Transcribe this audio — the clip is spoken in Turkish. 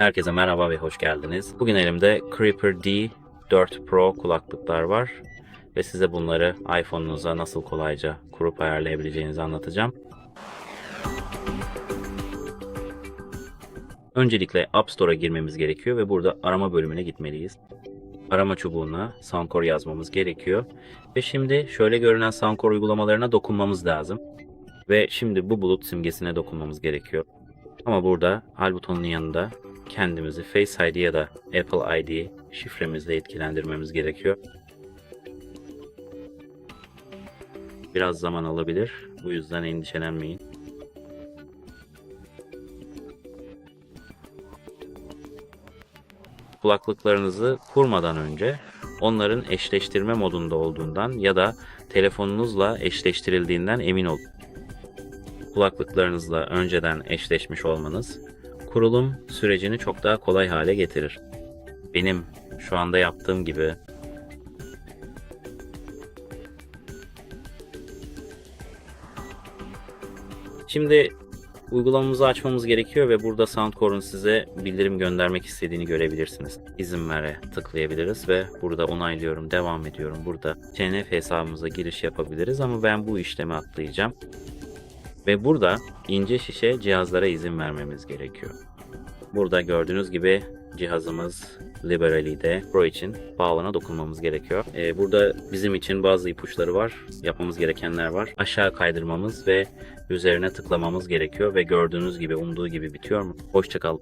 Herkese merhaba ve hoş geldiniz. Bugün elimde Creeper D4 Pro kulaklıklar var ve size bunları iPhone'unuza nasıl kolayca kurup ayarlayabileceğinizi anlatacağım. Öncelikle App Store'a girmemiz gerekiyor ve burada arama bölümüne gitmeliyiz. Arama çubuğuna Soundcore yazmamız gerekiyor. Ve şimdi şöyle görünen Soundcore uygulamalarına dokunmamız lazım. Ve şimdi bu bulut simgesine dokunmamız gerekiyor. Ama burada hal butonunun yanında kendimizi Face ID ya da Apple ID şifremizle etkilendirmemiz gerekiyor. Biraz zaman alabilir. Bu yüzden endişelenmeyin. Kulaklıklarınızı kurmadan önce onların eşleştirme modunda olduğundan ya da telefonunuzla eşleştirildiğinden emin olun. Kulaklıklarınızla önceden eşleşmiş olmanız kurulum sürecini çok daha kolay hale getirir. Benim şu anda yaptığım gibi Şimdi uygulamamızı açmamız gerekiyor ve burada Soundcore'un size bildirim göndermek istediğini görebilirsiniz. İzin vere tıklayabiliriz ve burada onaylıyorum, devam ediyorum. Burada TNF hesabımıza giriş yapabiliriz ama ben bu işlemi atlayacağım. Ve burada ince şişe cihazlara izin vermemiz gerekiyor. Burada gördüğünüz gibi cihazımız Liberali'de Pro için bağlana dokunmamız gerekiyor. Ee, burada bizim için bazı ipuçları var. Yapmamız gerekenler var. Aşağı kaydırmamız ve üzerine tıklamamız gerekiyor ve gördüğünüz gibi umduğu gibi bitiyor mu? Hoşçakal.